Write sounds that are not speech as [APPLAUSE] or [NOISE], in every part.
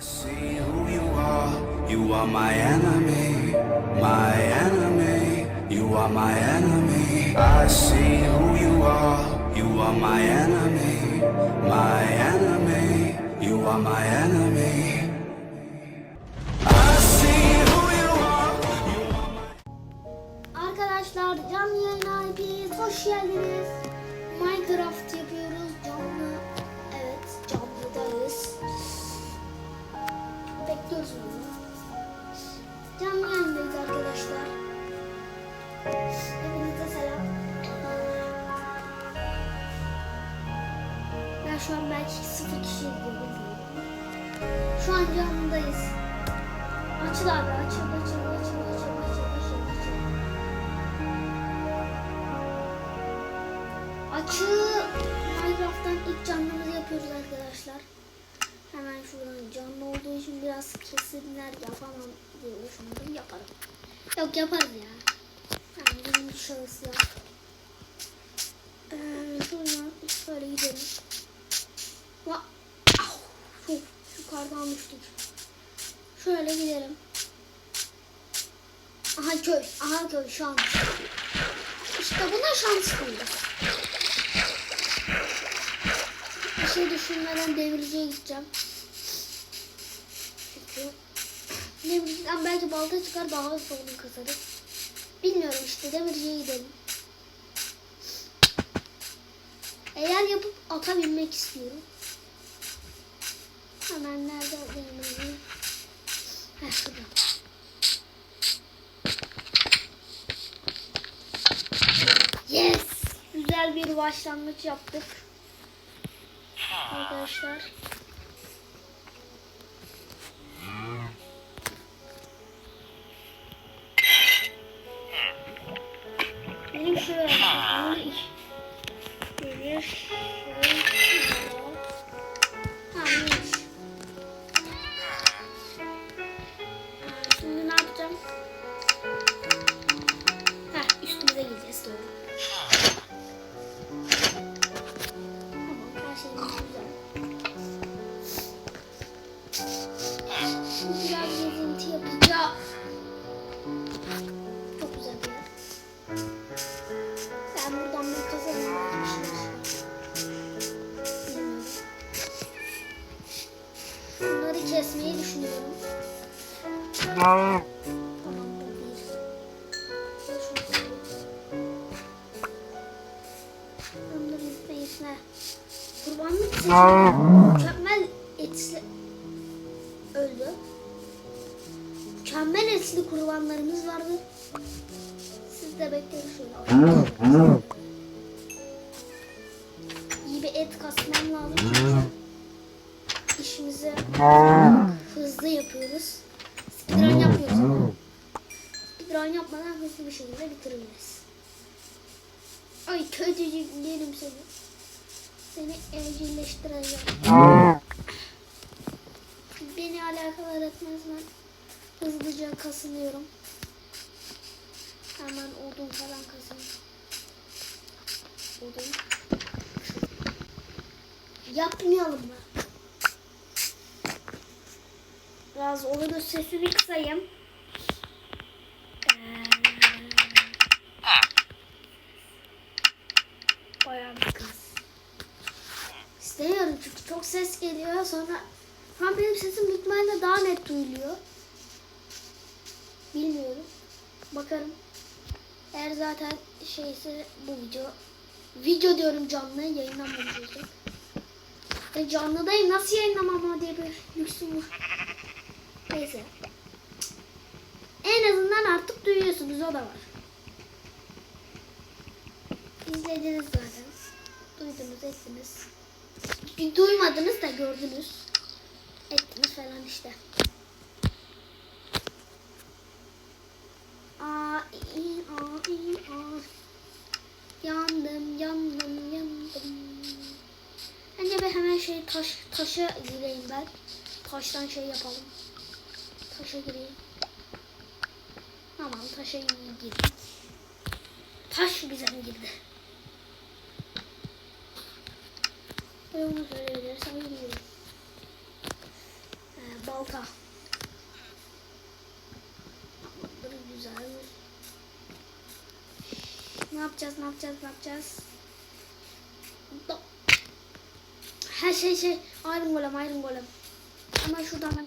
I see who you are. You are my enemy, my enemy. You are my enemy. I see who you are. You are my enemy, my enemy. You are my enemy. I see who you are. Arkadaşlar canlı yayına hepiniz hoş geldiniz. Minecraft şu an belki sıfır kişi izliyorum. Şu an canlıdayız. Açıl abi açıl açıl açıl açıl açıl açıl açıl. Açığı Minecraft'tan ilk canlımızı yapıyoruz arkadaşlar. Hemen şuradan canlı olduğu için biraz kesinler yapamam diye düşündüm. Yaparım. Yok yaparım ya. Düştük. Şöyle gidelim. Aha köy. Aha köy şans. İşte buna şans diyoruz. Bir şey düşünmeden demirciye gideceğim. Çünkü demirciden belki balta çıkar daha hızlı onu kazarız. Bilmiyorum işte demirciye gidelim. Eğer yapıp ata binmek istiyorum. Hemen nerede? Heh şurada. Yes! Güzel bir başlangıç yaptık. Arkadaşlar. Kurbanlık seçimi mükemmel etli öldü. Mükemmel etli kurbanlarımız vardı. Siz de bekleyin şöyle. İyi bir et kasmam lazım işimizi hızlı yapıyoruz. Yapmadan hızlı bir şekilde bitiririz. Ay kötücük yerim seni. Seni evcilleştireceğim. Beni alakadar etmez ben. Hızlıca kasılıyorum. Hemen odun falan kazıyorum. Odun. Yapmayalım mı? Biraz odun sesini kısayım. Ee, Bayağı bir kız. İstemiyorum çünkü çok ses geliyor sonra şu an benim sesim büyük ihtimalle daha net duyuluyor. Bilmiyorum. Bakarım. Eğer zaten şeyse bu video video diyorum canlı yayınlanmamış olacak. E canlıdayım nasıl yayınlamam diye bir lüksüm var. Neyse. En azından artık duyuyorsunuz o da var. İzlediniz zaten. Duydunuz ettiniz. Duymadınız da gördünüz. Ettiniz falan işte. Aa, i, a, i, a. Yandım, yandım, yandım. Bence bir hemen şey taş taşa gireyim ben. Taştan şey yapalım. Taşa gireyim. Tamam taşa girdik. Taş mi girdi? Ben onu söyleyebilirsem bilmiyorum. Ee, balta. Tamamdır güzel. Ne yapacağız ne yapacağız ne yapacağız? Her şey şey ayrım golem ayrım golem. Hemen şuradan ben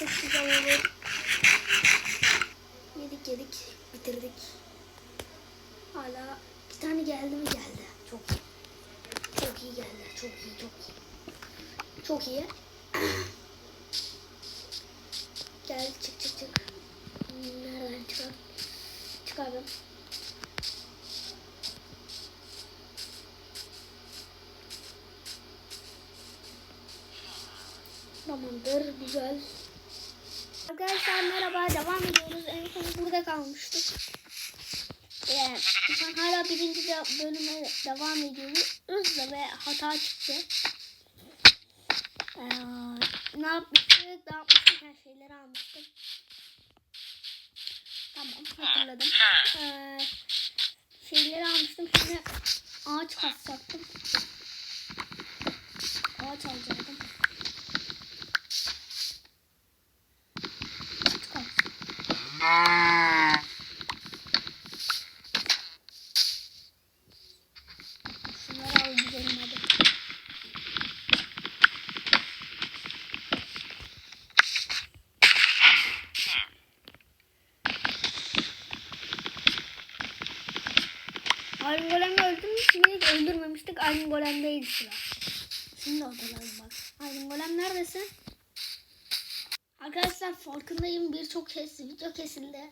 yesek güzel olur. Yedik yedik, bitirdik. Hala bir tane geldi mi geldi. Çok iyi. Çok iyi geldi. Çok iyi, çok iyi. Çok iyi. [COUGHS] Gel çık çık çık. Nereden çıkar? Çıkardım. Tamamdır, güzel. Arkadaşlar merhaba, devam ediyoruz. En son burada kalmıştık. Ee, hala birinci de bölüme devam ediyoruz. Hızla ve hata çıktı. Ee, ne yapmıştık? Ne yapmıştık? Her şeyleri almıştık. Tamam, hatırladım. Ee, şeyleri almıştım. Şimdi ağaç kasacaktım. Ağaç alacaktım. Çıkar. Şunları al gidelim hadi. Iron Golem'i öldürmüş müydük? Öldürmemiştik. Iron Golem'deydi sıra. Şimdi hatırladım bak. Iron Golem neredesin? Arkadaşlar farkındayım birçok kez video kesildi.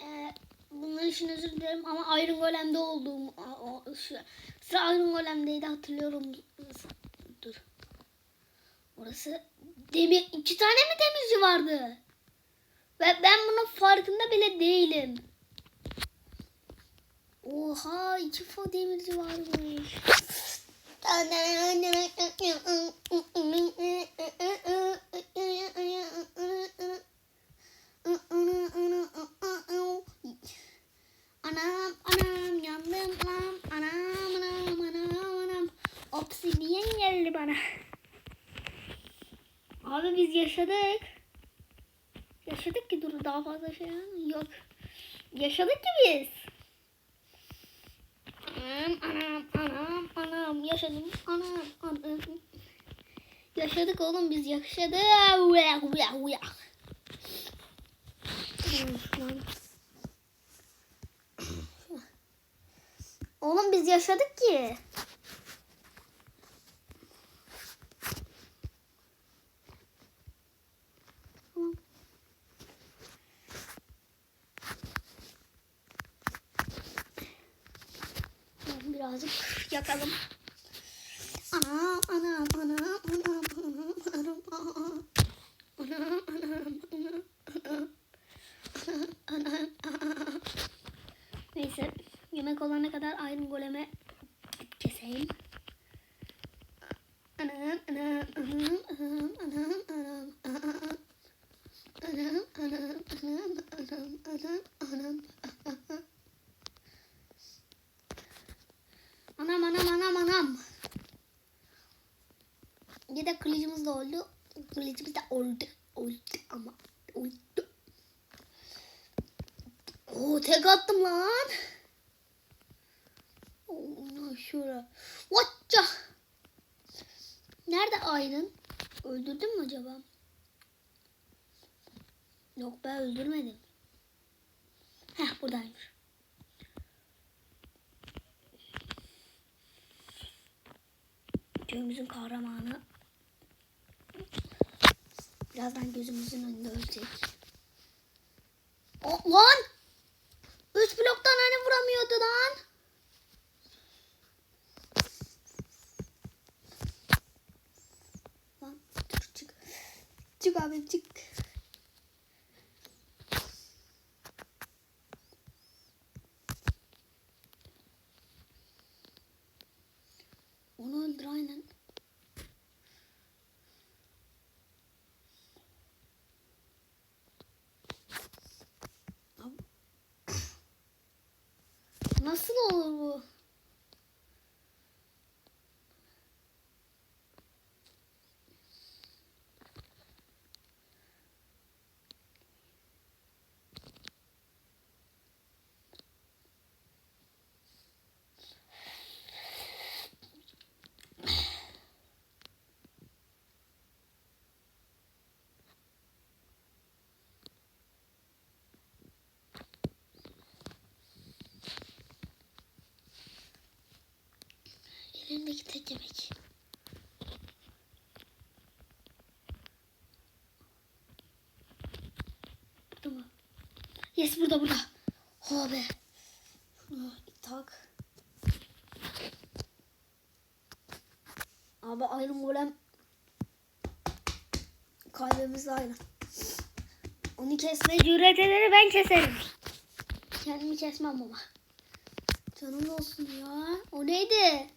Ee, bunun için özür dilerim ama Iron Golem'de olduğum o, o- şu, sıra Iron Golem'deydi hatırlıyorum. Dur. Orası demir iki tane mi demirci vardı? Ve ben bunun farkında bile değilim. Oha iki fa demirci varmış. Anam anam yandım anam anam anam anam anam. Obsidiyen geldi bana. Abi biz yaşadık. Yaşadık ki dur daha fazla şey yok. Yaşadık ki biz. Anam anam anam anam yaşadım anam anam. Yaşadık oğlum biz yaşadık. Uya uya uya. Lan. Oğlum biz yaşadık ki. lazım. Yakalım. Ana ana ana ana ana ana ana ana Neyse yemek olana kadar aynı goleme keseyim. Anam anam anam anam anam Kuleciğimiz de oldu. Oldu ama. Oldu. Oo tek attım lan. Allah şura. Vatça. Nerede Aydın? Öldürdün mü acaba? Yok ben öldürmedim. Heh buradaymış. Videomuzun kahramanı Birazdan gözümüzün önünde ölecek. O, lan! Üç bloktan hani vuramıyordu lan. Lan dur çık. Çık abi çık. Nasıl olur bu? Elimdeki tek yemek. Burada? Yes burada burada. Oh be. Şunu tak. Abi Iron Golem kalbimiz aynı. Onu kesmeye cüret edeni ben keserim. Kendimi kesmem ama. Canım olsun ya. O neydi?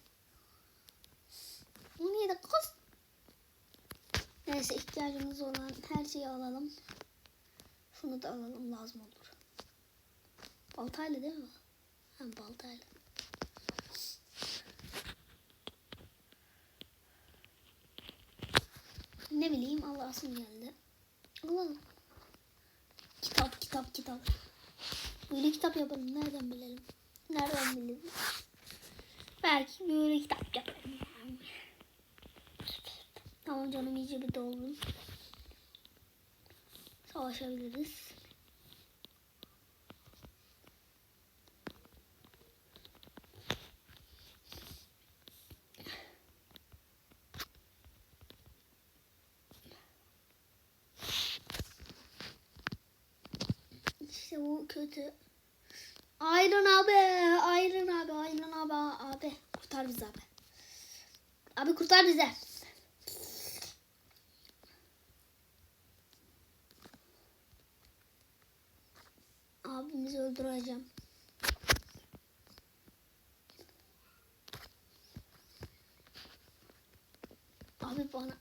O neydi kız? Neyse ihtiyacımız olan her şeyi alalım. Şunu da alalım lazım olur. Baltayla değil mi? Hem baltayla. Ne bileyim Allah'ım geldi. Alalım. Kitap kitap kitap. Böyle kitap yapalım. Nereden bilelim? Nereden bilelim? Belki böyle kitap yaparım. Tamam canım iyice bir doldum. Savaşabiliriz. İşte bu kötü. Ayrın abi, ayrın abi, ayrın abi, abi. Kurtar bizi abi. Abi kurtar bizi. Öldüreceğim. Abi bana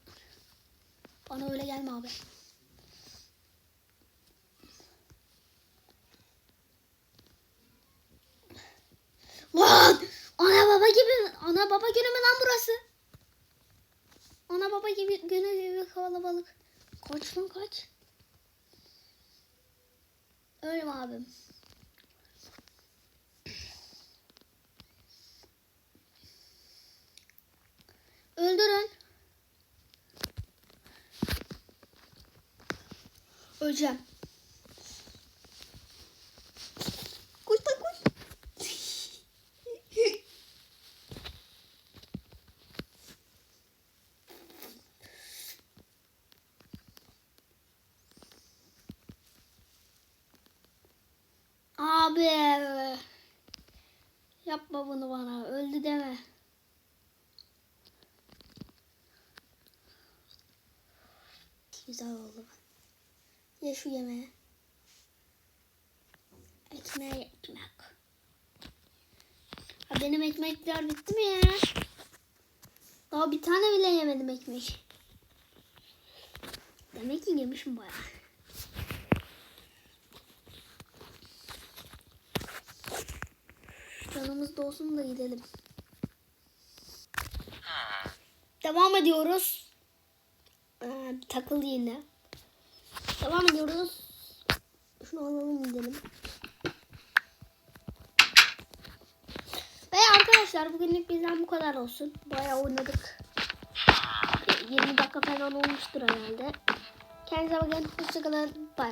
bana öyle gelme abi. Lan! Ana baba gibi ana baba günü mü lan burası? Ana baba gibi günü gibi kalabalık. Kaç lan kaç? Öyle mi abim? Öldürün. Öleceğim. Koş lan koş. Abi. Yapma bunu bana. Öldü deme. Güzel oldu. Ye şu yemeği. Ekmeğe ekmek. Ha, benim ekmekler bitti mi ya? Daha bir tane bile yemedim ekmek. Demek ki yemişim bayağı. Canımız dolsun da gidelim. Devam ediyoruz. Ee, takıl yine. Devam ediyoruz. Şunu alalım gidelim. Ve arkadaşlar bugünlük bizden bu kadar olsun. Bayağı oynadık. 20 dakika falan olmuştur herhalde. Kendinize bakın. Hoşçakalın. Bye.